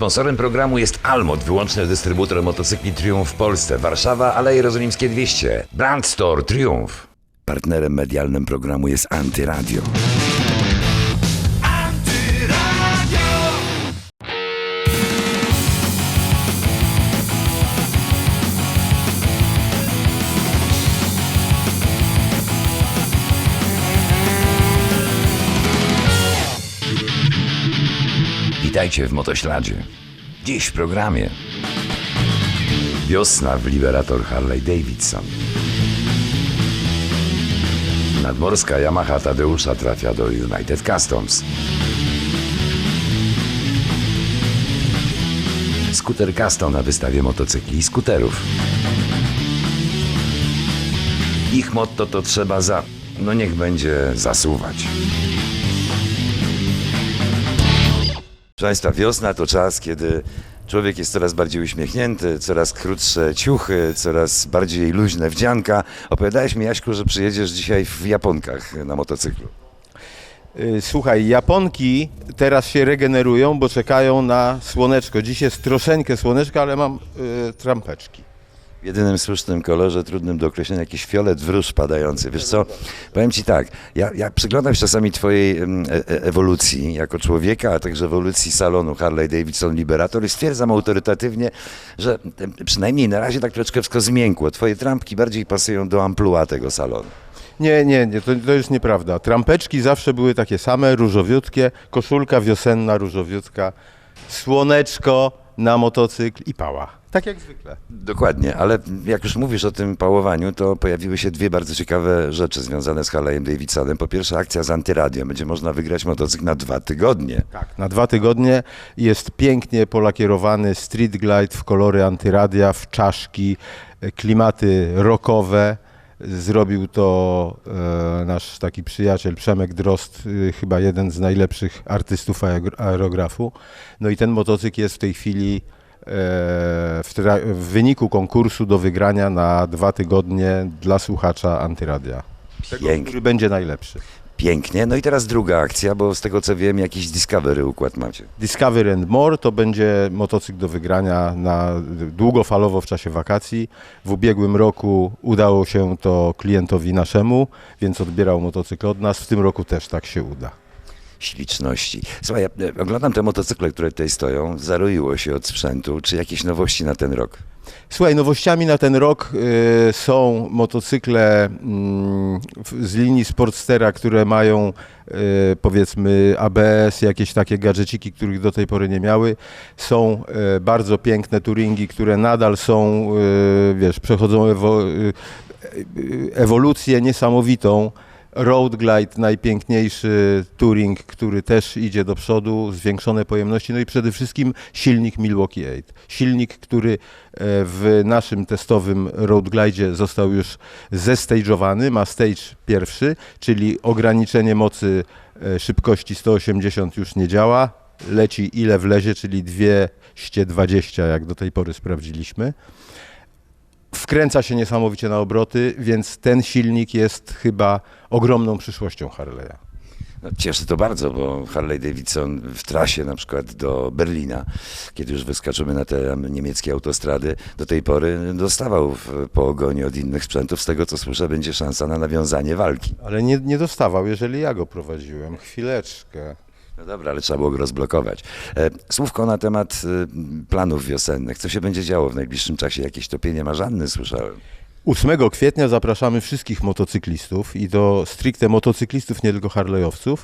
Sponsorem programu jest Almod, wyłączny dystrybutor motocykli Triumph w Polsce. Warszawa, Aleje Jerozolimskie 200. Brand Store Triumph. Partnerem medialnym programu jest Antyradio. Witajcie w Motośladzie. Dziś w programie Wiosna w Liberator Harley Davidson. Nadmorska Yamaha Tadeusza trafia do United Customs. Skuter Custom na wystawie motocykli i skuterów. Ich motto to trzeba za... no niech będzie zasuwać. Proszę Państwa, wiosna to czas, kiedy człowiek jest coraz bardziej uśmiechnięty, coraz krótsze ciuchy, coraz bardziej luźne wdzianka. Opowiadałeś mi, Jaśku, że przyjedziesz dzisiaj w Japonkach na motocyklu. Y, Słuchaj, Japonki teraz się regenerują, bo czekają na słoneczko. Dziś jest troszeczkę słoneczka, ale mam y, trampeczki. W jedynym słusznym kolorze, trudnym do określenia, jakiś fiolet wróż padający. Wiesz co, powiem Ci tak, ja, ja przyglądam się czasami Twojej em, e, e, ewolucji jako człowieka, a także ewolucji salonu Harley Davidson Liberator i stwierdzam autorytatywnie, że przynajmniej na razie tak troszeczkę wszystko zmiękło. Twoje trampki bardziej pasują do amplua tego salonu. Nie, nie, nie, to, to jest nieprawda. Trampeczki zawsze były takie same, różowiutkie, koszulka wiosenna, różowiutka, słoneczko na motocykl i pała. Tak jak zwykle. Dokładnie, ale jak już mówisz o tym pałowaniu, to pojawiły się dwie bardzo ciekawe rzeczy związane z Harley'em Davidsonem. Po pierwsze akcja z antyradio. Będzie można wygrać motocykl na dwa tygodnie. Tak, na dwa tygodnie jest pięknie polakierowany Street Glide w kolory antyradia, w czaszki, e, klimaty rockowe. Zrobił to e, nasz taki przyjaciel Przemek Drost, e, chyba jeden z najlepszych artystów aero- aerografu. No i ten motocykl jest w tej chwili e, w, w wyniku konkursu do wygrania na dwa tygodnie dla słuchacza antyradia. Tego, Pięknie. który będzie najlepszy. Pięknie. No i teraz druga akcja, bo z tego co wiem, jakiś Discovery układ macie. Discover and More to będzie motocykl do wygrania na długofalowo w czasie wakacji. W ubiegłym roku udało się to klientowi naszemu, więc odbierał motocykl od nas. W tym roku też tak się uda. Śliczności. Słuchaj, ja e, oglądam te motocykle, które tutaj stoją. Zaroiło się od sprzętu. Czy jakieś nowości na ten rok? Słuchaj, nowościami na ten rok y, są motocykle w- z linii Sportstera, które mają y, powiedzmy ABS, jakieś takie gadżeciki, których do tej pory nie miały. Są y, bardzo piękne touringi, które nadal są, y, wiesz, przechodzą ewo, y, y, ewolucję niesamowitą. Road Glide, najpiękniejszy touring, który też idzie do przodu, zwiększone pojemności, no i przede wszystkim silnik Milwaukee 8. Silnik, który e, w naszym testowym Road Glide został już zestage'owany, ma stage pierwszy, czyli ograniczenie mocy e, szybkości 180 już nie działa, leci ile wlezie, czyli 220, jak do tej pory sprawdziliśmy wkręca się niesamowicie na obroty, więc ten silnik jest chyba ogromną przyszłością Harley'a. No, cieszy to bardzo, bo Harley Davidson w trasie na przykład do Berlina, kiedy już wyskoczymy na te niemieckie autostrady, do tej pory dostawał po ogonie od innych sprzętów. Z tego co słyszę, będzie szansa na nawiązanie walki. Ale nie, nie dostawał, jeżeli ja go prowadziłem. Chwileczkę. No dobra, ale trzeba było go rozblokować. E, Słówko na temat e, planów wiosennych. Co się będzie działo w najbliższym czasie? Jakieś topienie marzanny słyszałem. 8 kwietnia zapraszamy wszystkich motocyklistów i to stricte motocyklistów, nie tylko Harley'owców,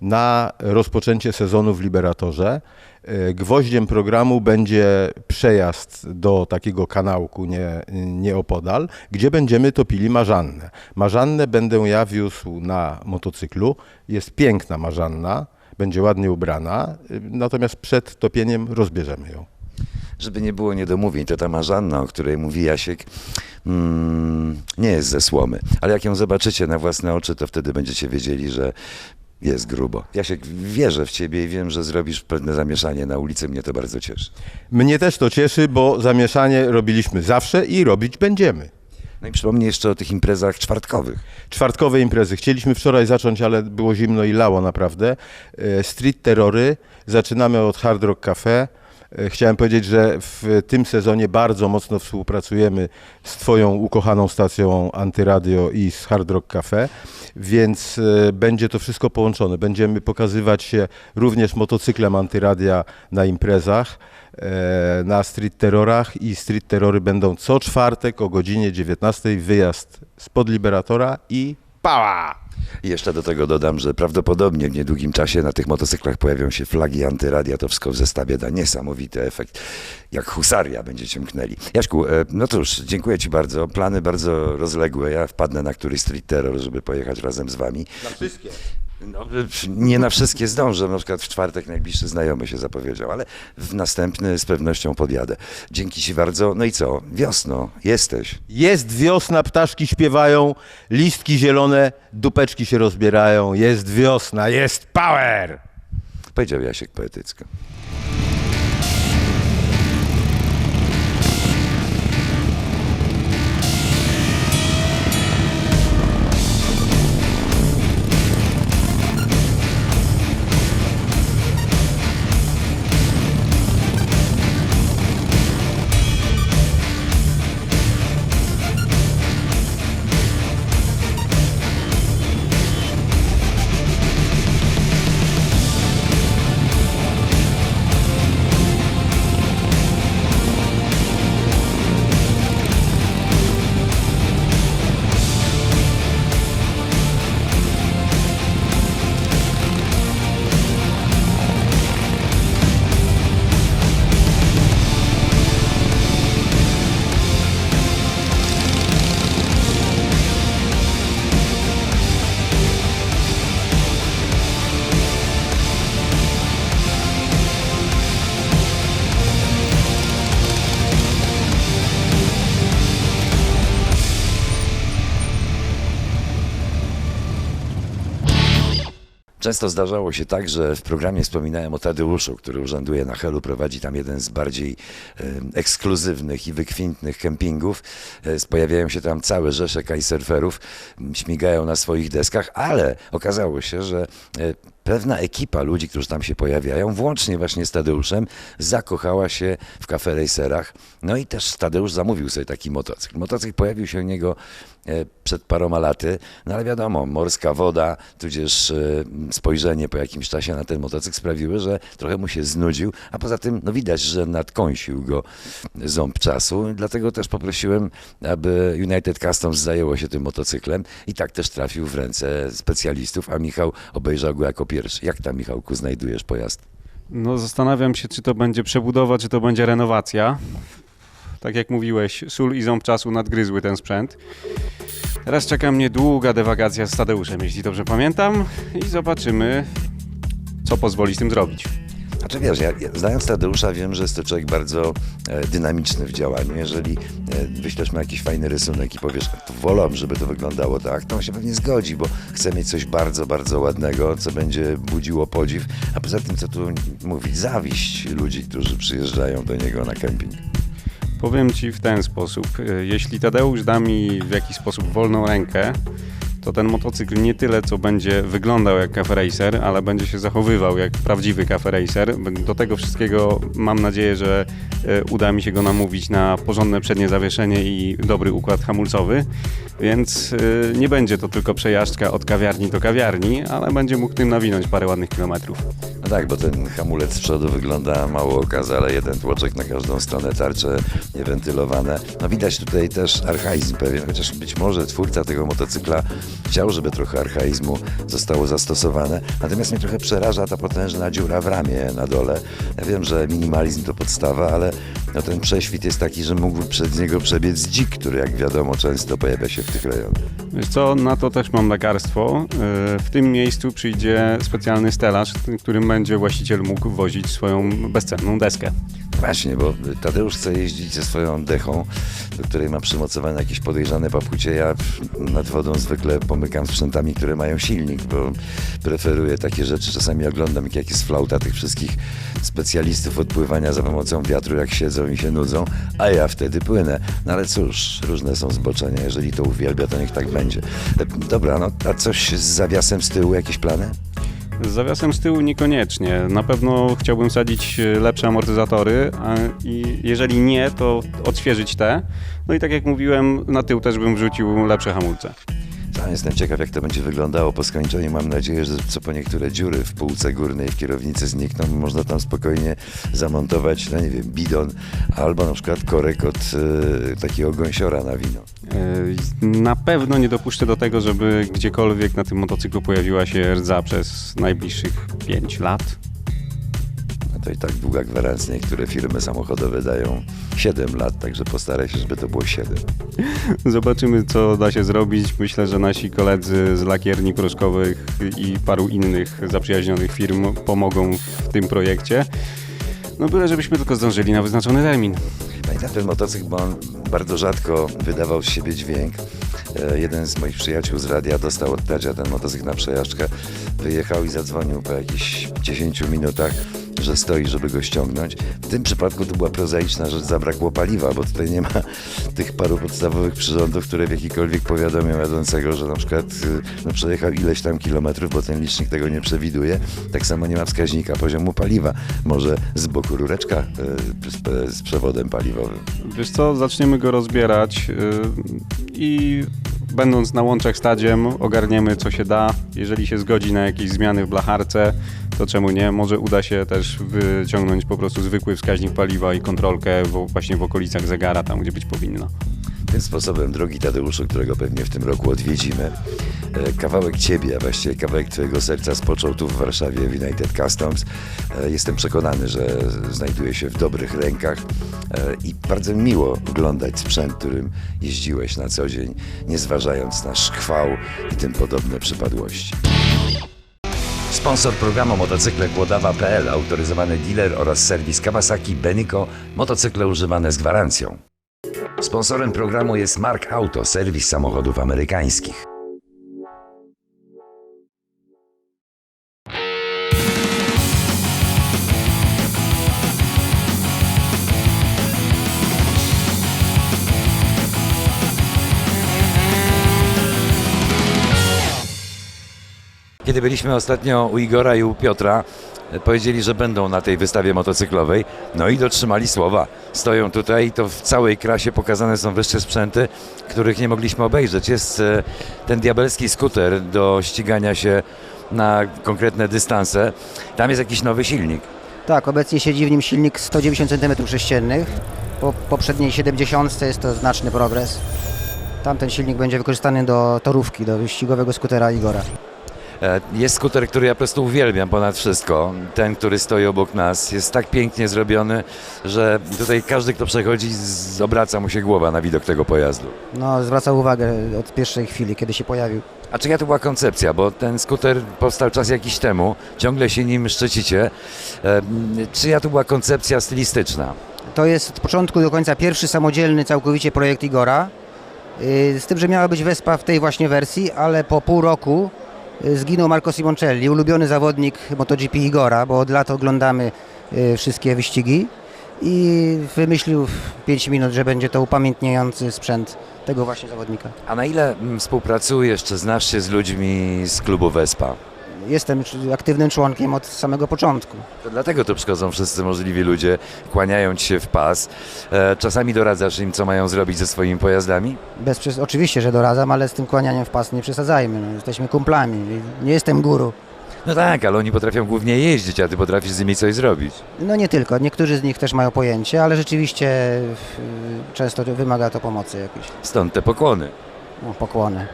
na rozpoczęcie sezonu w Liberatorze. E, Gwoździem programu będzie przejazd do takiego kanałku nie, nieopodal, gdzie będziemy topili marzannę. Marzannę będę ja wiózł na motocyklu. Jest piękna marzanna, będzie ładnie ubrana, natomiast przed topieniem rozbierzemy ją. Żeby nie było niedomówień, to ta Marzanna, o której mówi Jasiek, mm, nie jest ze słomy. Ale jak ją zobaczycie na własne oczy, to wtedy będziecie wiedzieli, że jest grubo. Jasiek, wierzę w ciebie i wiem, że zrobisz pewne zamieszanie na ulicy. Mnie to bardzo cieszy. Mnie też to cieszy, bo zamieszanie robiliśmy zawsze i robić będziemy. No i przypomnij jeszcze o tych imprezach czwartkowych. Czwartkowe imprezy. Chcieliśmy wczoraj zacząć, ale było zimno i lało naprawdę. E, Street Terrory. Zaczynamy od Hard Rock Cafe. E, Chciałem powiedzieć, że w tym sezonie bardzo mocno współpracujemy z Twoją ukochaną stacją Antyradio i z Hard Rock Cafe, więc e, będzie to wszystko połączone. Będziemy pokazywać się również motocyklem Antyradia na imprezach, e, na street terrorach i street terrory będą co czwartek o godzinie 19 wyjazd spod Liberatora i pała! I jeszcze do tego dodam, że prawdopodobnie w niedługim czasie na tych motocyklach pojawią się flagi antyradia. W zestawie da niesamowity efekt. Jak husaria będziecie mknęli. Jaszku, e, no cóż, dziękuję Ci bardzo. Plany bardzo rozległe. Ja wpadnę na któryś street terror, żeby pojechać razem z Wami. Na wszystkie. No, nie na wszystkie zdążę, na przykład w czwartek najbliższy znajomy się zapowiedział, ale w następny z pewnością podjadę. Dzięki Ci bardzo. No i co? Wiosno, jesteś. Jest wiosna, ptaszki śpiewają, listki zielone, dupeczki się rozbierają. Jest wiosna, jest power! Powiedział Jasiek poetycko. Często zdarzało się tak, że w programie wspominałem o Tadeuszu, który urzęduje na Helu, prowadzi tam jeden z bardziej ekskluzywnych i wykwintnych kempingów. E, pojawiają się tam całe rzesze kajsurferów, m, śmigają na swoich deskach, ale okazało się, że e, pewna ekipa ludzi, którzy tam się pojawiają, włącznie właśnie z Tadeuszem, zakochała się w kafe racerach. No i też Tadeusz zamówił sobie taki motocykl. Motocykl pojawił się u niego e, przed paroma laty, no ale wiadomo, morska woda, tudzież e, spojrzenie po jakimś czasie na ten motocykl sprawiły, że trochę mu się znudził, a poza tym no widać, że nadkąsił go ząb czasu, dlatego też poprosiłem, aby United Customs zajęło się tym motocyklem i tak też trafił w ręce specjalistów, a Michał obejrzał go jako pierwszy. Jak tam, Michałku, znajdujesz pojazd? No zastanawiam się, czy to będzie przebudowa, czy to będzie renowacja. Tak jak mówiłeś, sól i ząb czasu nadgryzły ten sprzęt. Teraz czeka mnie długa dewagacja z Tadeuszem, jeśli dobrze pamiętam, i zobaczymy, co pozwoli z tym zrobić. Znaczy wiesz, ja, ja znając Tadeusza wiem, że jest to człowiek bardzo e, dynamiczny w działaniu. Jeżeli e, wyślesz mu jakiś fajny rysunek i powiesz, to wolę, żeby to wyglądało tak, to on się pewnie zgodzi, bo chce mieć coś bardzo, bardzo ładnego, co będzie budziło podziw, a poza tym, co tu mówić, zawiść ludzi, którzy przyjeżdżają do niego na kemping. Powiem Ci w ten sposób. y, Jeśli Tadeusz da mi w jakiś sposób wolną rękę, to ten motocykl nie tyle, co będzie wyglądał jak cafe racer, ale będzie się zachowywał jak prawdziwy cafe racer. Do tego wszystkiego mam nadzieję, że y, uda mi się go namówić na porządne przednie zawieszenie i dobry układ hamulcowy, więc y, nie będzie to tylko przejażdżka od kawiarni do kawiarni, ale będzie mógł tym nawinąć parę ładnych kilometrów. Tak, bo ten hamulec z przodu wygląda mało okazale, jeden tłoczek na każdą stronę, tarcze niewentylowane. No widać tutaj też archaizm pewien, chociaż być może twórca tego motocykla chciał, żeby trochę archaizmu zostało zastosowane. Natomiast mnie trochę przeraża ta potężna dziura w ramię na dole. Ja wiem, że minimalizm to podstawa, ale no ten prześwit jest taki, że mógłby przed niego przebiec dzik, który jak wiadomo często pojawia się w tych rejonach. Wiesz co, na to też mam lekarstwo. Yy, W tym miejscu przyjdzie specjalny stelaż, którym będzie właściciel mógł wozić swoją bezcenną deskę. Właśnie, bo Tadeusz chce jeździć ze swoją dechą, do której ma przymocowane jakieś podejrzane papucie. Ja nad wodą zwykle pomykam sprzętami, które mają silnik, bo preferuję takie rzeczy. Czasami oglądam, jak jest flauta tych wszystkich specjalistów od pływania za pomocą wiatru, jak siedzą i się nudzą, a ja wtedy płynę. No ale cóż, różne są zboczenia. Jeżeli to uwielbia, to niech tak będzie. E, Dobra, no a coś z zawiasem z tyłu, jakieś plany? Z zawiasem z tyłu niekoniecznie. Na pewno chciałbym sadzić e, lepsze amortyzatory i jeżeli nie, to odświeżyć te. No i tak jak mówiłem, na tył też bym wrzucił lepsze hamulce. Jestem ciekaw, jak to będzie wyglądało po skończeniu. Mam nadzieję, że co po niektóre dziury w półce górnej w kierownicy znikną. Można tam spokojnie zamontować, no nie wiem, bidon albo na przykład korek od e, takiego gąsiora na wino. E, Na pewno nie dopuszczę do tego, żeby gdziekolwiek na tym motocyklu pojawiła się rdza przez najbliższych 5 lat. No to i tak długa gwarancja. Niektóre firmy samochodowe dają 7 lat, także postaraj się, żeby to było 7. Zobaczymy, co da się zrobić. Myślę, że nasi koledzy z lakierni proszkowych i paru innych zaprzyjaźnionych firm pomogą w tym projekcie. No byle, żebyśmy tylko zdążyli na wyznaczony termin. Pamiętam ten motocykl, bo on bardzo rzadko wydawał z siebie dźwięk. E, Jeden z moich przyjaciół z radia dostał od Tadzia ten motocykl na przejażdżkę, wyjechał i zadzwonił po jakichś 10 minutach, że stoi, żeby go ściągnąć. W tym przypadku to była prozaiczna rzecz, zabrakło paliwa, bo tutaj nie ma tych paru podstawowych przyrządów, które w jakikolwiek powiadomią jadącego, że na przykład y, no, przejechał ileś tam kilometrów, bo ten licznik tego nie przewiduje. Tak samo nie ma wskaźnika poziomu paliwa. Może z boku rureczka y, z, z przewodem paliwowym. Wiesz co, zaczniemy go rozbierać i będąc na łączach stadziem ogarniemy co się da. Jeżeli się zgodzi na jakieś zmiany w blacharce, to czemu nie? Może uda się też wyciągnąć po prostu zwykły wskaźnik paliwa i kontrolkę właśnie w okolicach zegara, tam gdzie być powinno. Tym sposobem, drogi Tadeuszu, którego pewnie w tym roku odwiedzimy, e, kawałek Ciebie, a właściwie kawałek Twojego serca spoczął tu w Warszawie w United Customs. E, Jestem przekonany, że znajduje się w dobrych rękach e, i bardzo miło oglądać sprzęt, którym jeździłeś na co dzień, nie zważając na szkwał i tym podobne przypadłości. Sponsor programu motocykle Kłodawa.pl, autoryzowany dealer oraz serwis Kawasaki Beniko, motocykle używane z gwarancją. Sponsorem programu jest Mark Auto, serwis samochodów amerykańskich. Kiedy byliśmy ostatnio u Igora i u Piotra, e, powiedzieli, że będą na tej wystawie motocyklowej. No i dotrzymali słowa. Stoją tutaj i to w całej krasie pokazane są wreszcie sprzęty, których nie mogliśmy obejrzeć. Jest e, ten diabelski skuter do ścigania się na konkretne dystanse. Tam jest jakiś nowy silnik. Tak, obecnie siedzi w nim silnik 190 cm3. Po poprzedniej 70 jest to znaczny progres. Tamten silnik będzie wykorzystany do torówki, do wyścigowego skutera Igora. E, Jest skuter, który ja po prostu uwielbiam ponad wszystko. Ten, który stoi obok nas, jest tak pięknie zrobiony, że tutaj każdy, kto przechodzi, z- obraca mu się głowa na widok tego pojazdu. No, zwracał uwagę od pierwszej chwili, kiedy się pojawił. A czyja to była koncepcja? Bo ten skuter powstał czas jakiś temu, ciągle się nim szczycicie. E, Czyja to była koncepcja stylistyczna? To jest od początku do końca pierwszy samodzielny całkowicie projekt Igora. Yy, Z tym, że miała być Vespa w tej właśnie wersji, ale po pół roku zginął Marco Simoncelli, ulubiony zawodnik MotoGP Igora, bo od lat oglądamy yy, wszystkie wyścigi i wymyślił w 5 minut, że będzie to upamiętniający sprzęt tego właśnie zawodnika. A na ile mm, współpracujesz, czy znasz się z ludźmi z klubu Vespa? Jestem aktywnym członkiem od samego początku. To dlatego tu przychodzą wszyscy możliwi ludzie, kłaniają ci się w pas. E, Czasami doradzasz im, co mają zrobić ze swoimi pojazdami? Bez, oczywiście, że doradzam, ale z tym kłanianiem w pas nie przesadzajmy. No, jesteśmy kumplami. Nie jestem guru. No tak, ale oni potrafią głównie jeździć, a ty potrafisz z nimi coś zrobić. No nie tylko, niektórzy z nich też mają pojęcie, ale rzeczywiście często to wymaga to pomocy jakiejś. Stąd te pokłony. No, pokłony.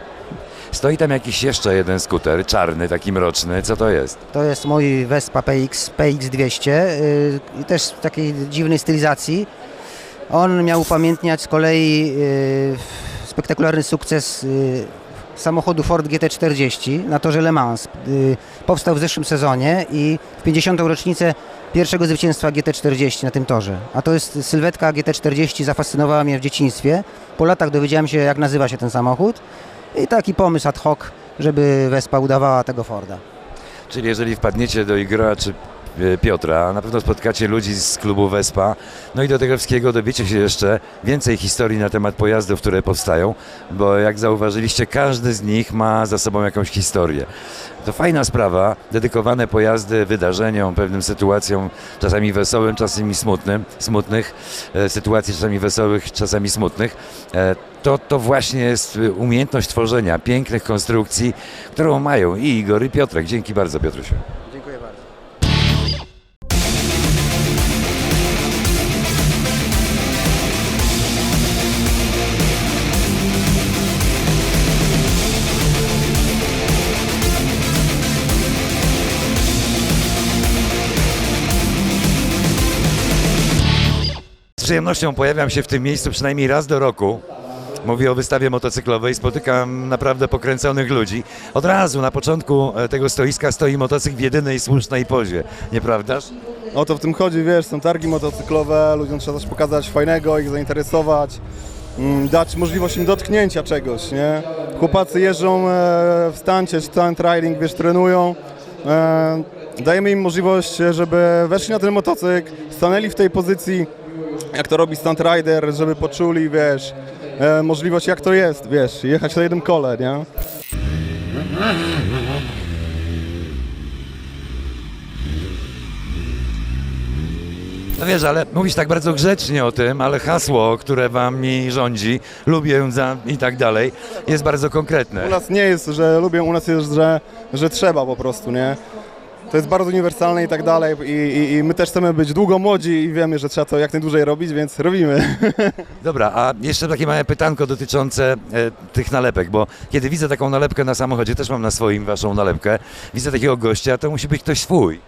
Stoi tam jakiś jeszcze jeden skuter, czarny, taki mroczny. Co to jest? To jest mój Vespa PX, PX200 yy, też w takiej dziwnej stylizacji. On miał upamiętniać z kolei yy, spektakularny sukces yy, samochodu Ford GT40 na torze Le Mans. Yy, powstał w zeszłym sezonie i w 50. rocznicę pierwszego zwycięstwa GT40 na tym torze. A to jest sylwetka GT40, zafascynowała mnie w dzieciństwie. Po latach dowiedziałem się, jak nazywa się ten samochód. I taki pomysł ad hoc, żeby Vespa udawała tego Forda. Czyli jeżeli wpadniecie do Igra, czy Piotra, na pewno spotkacie ludzi z klubu Vespa, no i do tego wszystkiego dowiecie się jeszcze więcej historii na temat pojazdów, które powstają, bo jak zauważyliście, każdy z nich ma za sobą jakąś historię. To fajna sprawa, dedykowane pojazdy wydarzeniom, pewnym sytuacjom, czasami wesołym, czasami smutnym, smutnych, e, sytuacji czasami wesołych, czasami smutnych. E, to, to właśnie jest e, umiejętność tworzenia pięknych konstrukcji, którą mają i Igor, i Piotrek. Dzięki bardzo, Piotrusiu. Przyjemnością pojawiam się w tym miejscu przynajmniej raz do roku. Mówię o wystawie motocyklowej, spotykam naprawdę pokręconych ludzi. Od razu na początku e, tego stoiska stoi motocykl w jedynej słusznej pozie, nieprawdaż? O to w tym chodzi, wiesz, są targi motocyklowe, ludziom trzeba coś pokazać fajnego, ich zainteresować, mm, dać możliwość im dotknięcia czegoś, nie? Chłopacy jeżdżą e, w stancie, stunt riding, wiesz, trenują. E, dajemy im możliwość, żeby weszli na ten motocykl, stanęli w tej pozycji, jak to robi stunt rider, żeby poczuli, wiesz, e, możliwość jak to jest, wiesz, jechać na jednym kole, nie? No wiesz, ale mówisz tak bardzo grzecznie o tym, ale hasło, które wami rządzi, lubię za i tak dalej, jest bardzo konkretne. U nas nie jest, że lubię, u nas jest, że, że trzeba po prostu, nie? To jest bardzo uniwersalne i tak dalej I, i, i my też chcemy być długo młodzi i wiemy, że trzeba to jak najdłużej robić, więc robimy. Dobra, a jeszcze takie małe pytanko dotyczące e, tych nalepek, bo kiedy widzę taką nalepkę na samochodzie, też mam na swoim waszą nalepkę, widzę takiego gościa, to musi być ktoś swój.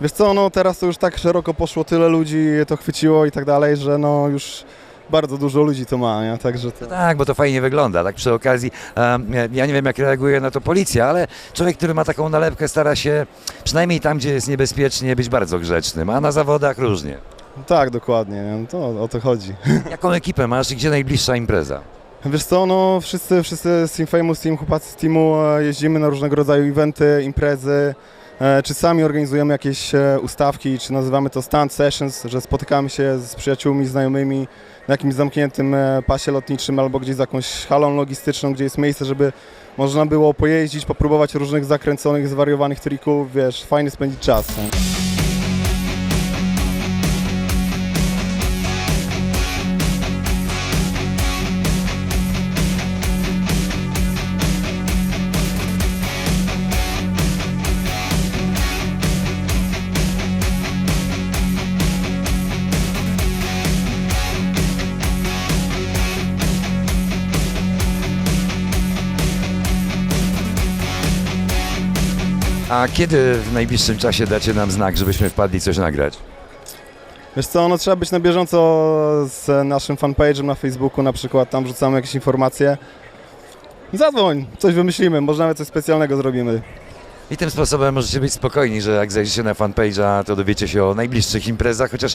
Wiesz co, no teraz to już tak szeroko poszło, tyle ludzi to chwyciło i tak dalej, że no już bardzo dużo ludzi to ma, nie? Także to... Tak, bo to fajnie wygląda. Tak przy okazji, em, ja nie wiem jak reaguje na to policja, ale człowiek, który ma taką nalepkę, stara się przynajmniej tam, gdzie jest niebezpiecznie, być bardzo grzecznym, a na zawodach różnie. Tak, dokładnie, nie? to o to chodzi. Jaką ekipę masz i gdzie najbliższa impreza? Wiesz co, no wszyscy, wszyscy z Team Famous Team, chłopacy z teamu e, jeździmy na różnego rodzaju eventy, imprezy, czy sami organizujemy jakieś e, ustawki, czy nazywamy to stand sessions, że spotykamy się z przyjaciółmi, znajomymi na jakimś zamkniętym e, pasie lotniczym albo gdzieś z jakąś halą logistyczną, gdzie jest miejsce, żeby można było pojeździć, popróbować różnych zakręconych, zwariowanych trików, wiesz, fajnie spędzić czas. A kiedy w najbliższym czasie dacie nam znak, żebyśmy wpadli coś nagrać? Wiesz co, no trzeba być na bieżąco z naszym fanpage'em na Facebooku na przykład, tam wrzucamy jakieś informacje. Zadzwoń, coś wymyślimy, może nawet coś specjalnego zrobimy. I tym sposobem możecie być spokojni, że jak zajrzycie na fanpage'a, to dowiecie się o najbliższych imprezach, chociaż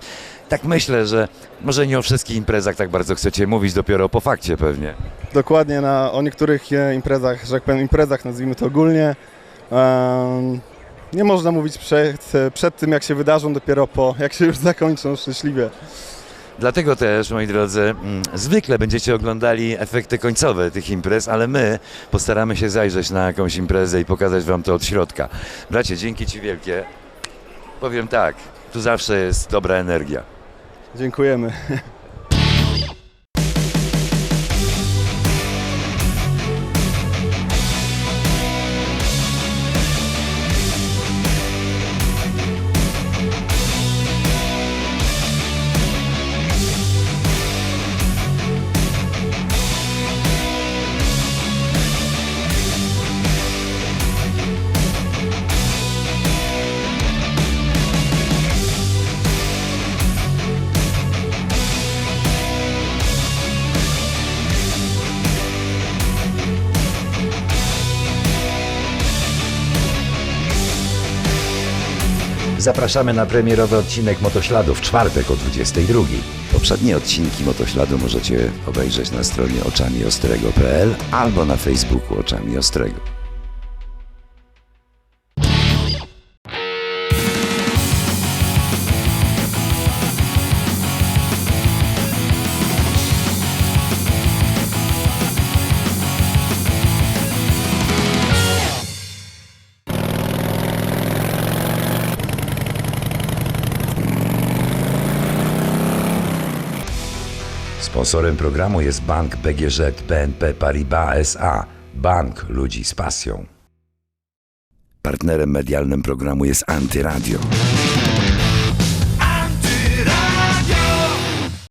tak myślę, że może nie o wszystkich imprezach tak bardzo chcecie mówić, dopiero po fakcie pewnie. Dokładnie na, o niektórych e, imprezach, że jak powiem imprezach, nazwijmy to ogólnie, nie można mówić przed, przed tym jak się wydarzą, dopiero po, jak się już zakończą szczęśliwie. Dlatego też, moi drodzy, mm, zwykle będziecie oglądali efekty końcowe tych imprez, ale my postaramy się zajrzeć na jakąś imprezę i pokazać wam to od środka. Bracie, dzięki ci wielkie. Powiem tak, tu zawsze jest dobra energia. Dziękujemy. Zapraszamy na premierowy odcinek Motośladu w czwartek o 22. Poprzednie odcinki Motośladu możecie obejrzeć na stronie oczamiostrego.pl albo na Facebooku Oczami Ostrego. Sponsorem programu jest bank BGŻ BNP Paribas SA. Bank ludzi z pasją. Partnerem medialnym programu jest Antyradio.